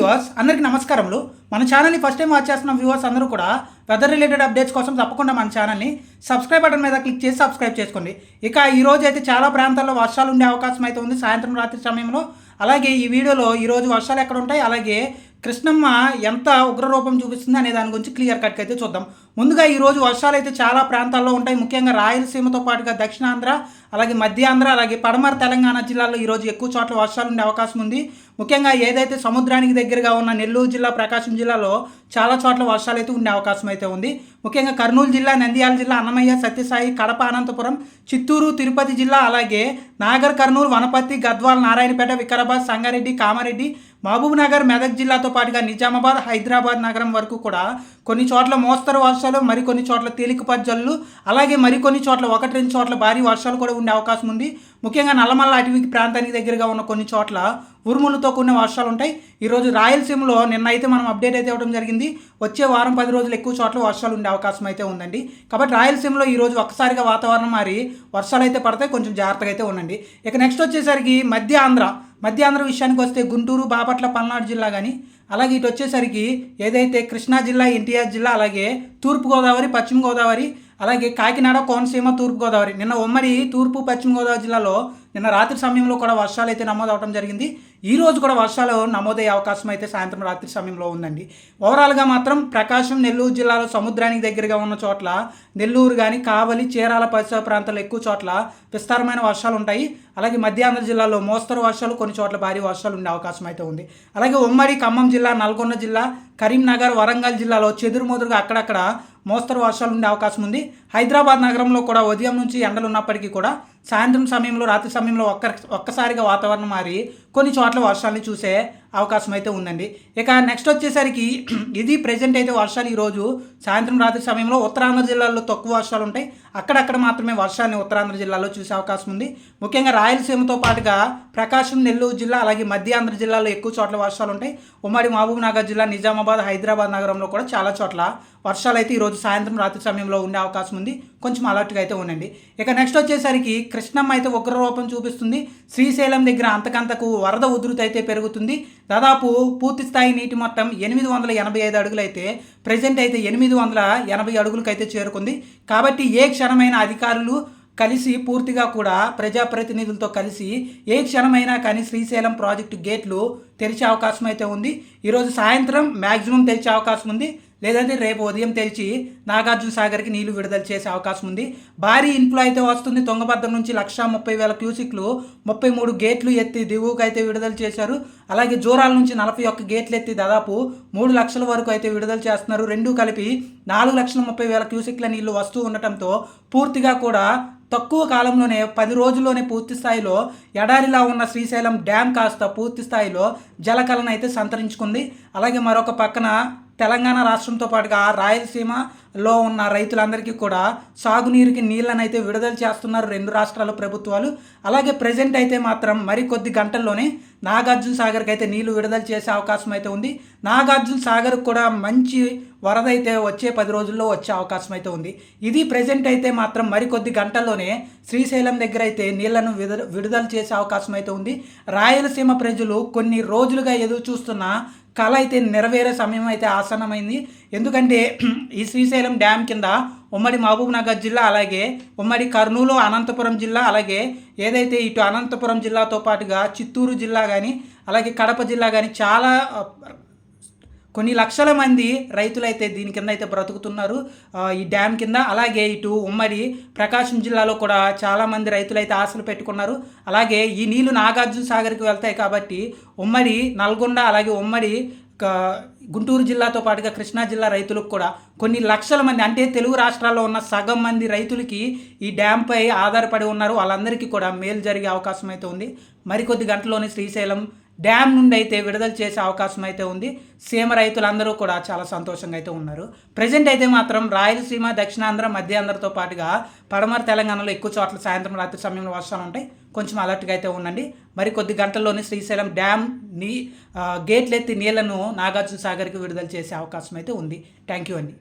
Viewers అందరికీ నమస్కారములు. మన ఛానల్ని ఫస్ట్ టైం వాచ్ చేస్తున్న వ్యూవర్స్ అందరూ కూడా వెదర్ రిలేటెడ్ అప్డేట్స్ కోసం తప్పకుండా మన ఛానల్ని సబ్స్క్రైబ్ బటన్ మీద క్లిక్ చేసి సబ్స్క్రైబ్ చేసుకోండి. ఇక ఈ రోజు అయితే చాలా ప్రాంతాల్లో వర్షాలు ఉండే అవకాశం అయితే ఉంది. సాయంత్రం రాత్రి సమయంలో అలాగే ఈ వీడియోలో ఈరోజు వర్షాలు ఎక్కడ ఉంటాయి? అలాగే కృష్ణమ్మ ఎంత ఉగ్రరూపం చూపిస్తుంది అనే దాని గురించి క్లియర్ కట్గా అయితే చూద్దాం. ముందుగా ఈరోజు వర్షాలు అయితే చాలా ప్రాంతాల్లో ఉంటాయి. ముఖ్యంగా రాయలసీమతో పాటుగా దక్షిణాంధ్ర అలాగే మధ్యాంధ్ర అలాగే పడమర తెలంగాణ జిల్లాల్లో ఈరోజు ఎక్కువ చోట్ల వర్షాలు ఉండే అవకాశం ఉంది. ముఖ్యంగా ఏదైతే సముద్రానికి దగ్గరగా ఉన్న నెల్లూరు జిల్లా ప్రకాశం జిల్లాలో చాలా చోట్ల వర్షాలు అయితే ఉండే అవకాశం అయితే ఉంది. ముఖ్యంగా కర్నూలు జిల్లా నంద్యాల జిల్లా అన్నమయ్య సత్యసాయి కడప అనంతపురం చిత్తూరు తిరుపతి జిల్లా అలాగే నాగర్ కర్నూలు వనపర్తి గద్వాల్ నారాయణపేట వికారాబాద్ సంగారెడ్డి కామారెడ్డి మహబూబ్ నగర్ మెదక్ జిల్లాతో పాటుగా నిజామాబాద్ హైదరాబాద్ నగరం వరకు కూడా కొన్ని చోట్ల మోస్తరు వర్షాలు మరికొన్ని చోట్ల తేలికపాటి జల్లు అలాగే మరికొన్ని చోట్ల ఒకటి రెండు చోట్ల భారీ వర్షాలు కూడా ఉండే అవకాశం ఉంది. ముఖ్యంగా నల్లమల్ల అటవీ ప్రాంతానికి దగ్గరగా ఉన్న కొన్ని చోట్ల ఉరుములతో కూడిన వర్షాలు ఉంటాయి. ఈరోజు రాయలసీమలో నిన్న అయితే మనం అప్డేట్ అయితే ఇవ్వడం జరిగింది. వచ్చే వారం పది రోజులు ఎక్కువ చోట్ల వర్షాలు ఉండే అవకాశం అయితే ఉందండి. కాబట్టి రాయలసీమలో ఈరోజు ఒక్కసారిగా వాతావరణం మారి వర్షాలు అయితే పడతాయి. కొంచెం జాగ్రత్తగా అయితే ఉండండి. ఇక నెక్స్ట్ వచ్చేసరికి మధ్య ఆంధ్ర. మధ్య ఆంధ్ర విషయానికి వస్తే గుంటూరు బాపట్ల పల్నాడు జిల్లా కానీ అలాగే ఇటు వచ్చేసరికి ఏదైతే కృష్ణా జిల్లా ఎన్టీఆర్ జిల్లా అలాగే తూర్పుగోదావరి పశ్చిమ గోదావరి అలాగే కాకినాడ కోనసీమ తూర్పుగోదావరి. నిన్న ఉమ్మడి తూర్పు పశ్చిమ గోదావరి జిల్లాలో నిన్న రాత్రి సమయంలో కూడా వర్షాలు అయితే నమోదవడం జరిగింది. ఈ రోజు కూడా వర్షాలు నమోదయ్యే అవకాశం అయితే సాయంత్రం రాత్రి సమయంలో ఉందండి. ఓవరాల్గా మాత్రం ప్రకాశం నెల్లూరు జిల్లాలో సముద్రానికి దగ్గరగా ఉన్న చోట్ల నెల్లూరు కానీ కావలి చీరాల పరిసర ప్రాంతాలు ఎక్కువ చోట్ల విస్తారమైన వర్షాలు ఉంటాయి. అలాగే మధ్యాంధ్ర జిల్లాలో మోస్తరు వర్షాలు కొన్ని చోట్ల భారీ వర్షాలు ఉండే అవకాశం అయితే ఉంది. అలాగే ఉమ్మడి ఖమ్మం జిల్లా నల్గొండ జిల్లా కరీంనగర్ వరంగల్ జిల్లాలో చెదురుమదురుగా అక్కడక్కడ మోస్తరు వర్షాలు ఉండే అవకాశం ఉంది. హైదరాబాద్ నగరంలో కూడా ఉదయం నుంచి ఎండలు ఉన్నప్పటికీ కూడా సాయంత్రం సమయంలో రాత్రి సమయంలో ఒక్క ఒక్కసారిగా వాతావరణం మారి కొన్ని చోట్ల వర్షాలని చూసే అవకాశం అయితే ఉందండి. ఇక నెక్స్ట్ వచ్చేసరికి ఇది ప్రజెంట్ అయితే వర్షాలు ఈరోజు సాయంత్రం రాత్రి సమయంలో ఉత్తరాంధ్ర జిల్లాలో తక్కువ వర్షాలు ఉంటాయి. అక్కడక్కడ మాత్రమే వర్షాన్ని ఉత్తరాంధ్ర జిల్లాలో చూసే అవకాశం ఉంది. ముఖ్యంగా రాయలసీమతో పాటుగా ప్రకాశం నెల్లూరు జిల్లా అలాగే మధ్యాంధ్ర జిల్లాలో ఎక్కువ చోట్ల వర్షాలు ఉంటాయి. ఉమ్మడి మహబూబ్నగర్ జిల్లా నిజామాబాద్ హైదరాబాద్ నగరంలో కూడా చాలా చోట్ల వర్షాలు అయితే ఈరోజు సాయంత్రం రాత్రి సమయంలో ఉండే అవకాశం ఉంది. కొంచెం అలర్ట్గా అయితే ఉండండి. ఇక నెక్స్ట్ వచ్చేసరికి కృష్ణమ్మ అయితే ఉగ్రరూపం చూపిస్తుంది. శ్రీశైలం దగ్గర అంతకంతకు వరద ఉధృతి అయితే పెరుగుతుంది. దాదాపు పూర్తి స్థాయి నీటి మొత్తం ఎనిమిది వందల ఎనభై ఐదు అడుగులు అయితే ప్రజెంట్ అయితే ఎనిమిది వందల ఎనభై అడుగులకైతే చేరుకుంది. కాబట్టి ఏ క్షణమైన అధికారులు కలిసి పూర్తిగా కూడా ప్రజాప్రతినిధులతో కలిసి ఏ క్షణమైనా కానీ శ్రీశైలం ప్రాజెక్టు గేట్లు తెరిచే అవకాశం అయితే ఉంది. ఈరోజు సాయంత్రం మ్యాక్సిమం తెరిచే అవకాశం ఉంది. లేదంటే రేపు ఉదయం తెరిచి నాగార్జున సాగర్కి నీళ్ళు విడుదల చేసే అవకాశం ఉంది. భారీ ఇన్ఫ్లో అయితే వస్తుంది. తుంగభద్ర నుంచి లక్ష ముప్పై వేల క్యూసిక్లు ముప్పై మూడు గేట్లు ఎత్తి దిగువకు అయితే విడుదల చేశారు. అలాగే జోరాల నుంచి నలభై ఒక్క గేట్లు ఎత్తి దాదాపు మూడు లక్షల వరకు అయితే విడుదల చేస్తున్నారు. రెండు కలిపి నాలుగు లక్షల ముప్పై వేల క్యూసిక్ల నీళ్ళు వస్తూ ఉండటంతో పూర్తిగా కూడా తక్కువ కాలంలోనే పది రోజుల్లోనే పూర్తి స్థాయిలో ఎడారిలా ఉన్న శ్రీశైలం డ్యామ్ కాస్త పూర్తి స్థాయిలో జలకలన అయితే సంతరించుకుంది. అలాగే మరొక పక్కన తెలంగాణ రాష్ట్రంతో పాటుగా రాయలసీమలో ఉన్న రైతులందరికీ కూడా సాగునీరుకి నీళ్ళని అయితే విడుదల చేస్తున్నారు రెండు రాష్ట్రాల ప్రభుత్వాలు. అలాగే ప్రజెంట్ అయితే మాత్రం మరికొద్ది గంటల్లోనే నాగార్జున సాగర్కి అయితే నీళ్ళు విడుదల చేసే అవకాశం అయితే ఉంది. నాగార్జున సాగర్ కూడా మంచి వరద అయితే వచ్చే పది రోజుల్లో వచ్చే అవకాశం అయితే ఉంది. ఇది ప్రజెంట్ అయితే మాత్రం మరికొద్ది గంటల్లోనే శ్రీశైలం దగ్గర అయితే నీళ్ళను విడుదల విడుదల చేసే అవకాశం అయితే ఉంది. రాయలసీమ ప్రజలు కొన్ని రోజులుగా ఎదురు చూస్తున్న కళ అయితే నెరవేరే సమయం అయితే ఆసన్నమైంది. ఎందుకంటే ఈ శ్రీశైలం డ్యామ్ కింద ఉమ్మడి మహబూబ్ నగర్ జిల్లా అలాగే ఉమ్మడి కర్నూలు అనంతపురం జిల్లా అలాగే ఏదైతే ఇటు అనంతపురం జిల్లాతో పాటుగా చిత్తూరు జిల్లా కానీ అలాగే కడప జిల్లా కానీ చాలా కొన్ని లక్షల మంది రైతులైతే దీని కింద అయితే బ్రతుకుతున్నారు. ఈ డ్యామ్ కింద అలాగే ఇటు ఉమ్మడి ప్రకాశం జిల్లాలో కూడా చాలామంది రైతులైతే ఆశలు పెట్టుకున్నారు. అలాగే ఈ నీళ్ళు నాగార్జున సాగర్కి వెళ్తాయి కాబట్టి ఉమ్మడి నల్గొండ అలాగే ఉమ్మడి గుంటూరు జిల్లాతో పాటుగా కృష్ణా జిల్లా రైతులకు కూడా కొన్ని లక్షల మంది అంటే తెలుగు రాష్ట్రాల్లో ఉన్న సగం మంది రైతులకి ఈ డ్యాంపై ఆధారపడి ఉన్నారు. వాళ్ళందరికీ కూడా మేలు జరిగే అవకాశం అయితే ఉంది. మరికొద్ది గంటలోనే శ్రీశైలం డ్యామ్ నుండి అయితే విడుదల చేసే అవకాశం అయితే ఉంది. సీమ రైతులందరూ కూడా చాలా సంతోషంగా అయితే ఉన్నారు. ప్రజెంట్ అయితే మాత్రం రాయలసీమ దక్షిణాంధ్ర మధ్యాంధ్రతో పాటుగా పడమర తెలంగాణలో ఎక్కువ చోట్ల సాయంత్రం రాత్రి సమయంలో వర్షాలు ఉంటాయి. కొంచెం అలర్ట్గా అయితే ఉండండి. మరి కొద్ది గంటల్లోనే శ్రీశైలం డ్యామ్ నీ గేట్లెత్తి నీళ్ళను నాగార్జున సాగర్కి విడుదల చేసే అవకాశం అయితే ఉంది. థ్యాంక్ యూ అండి.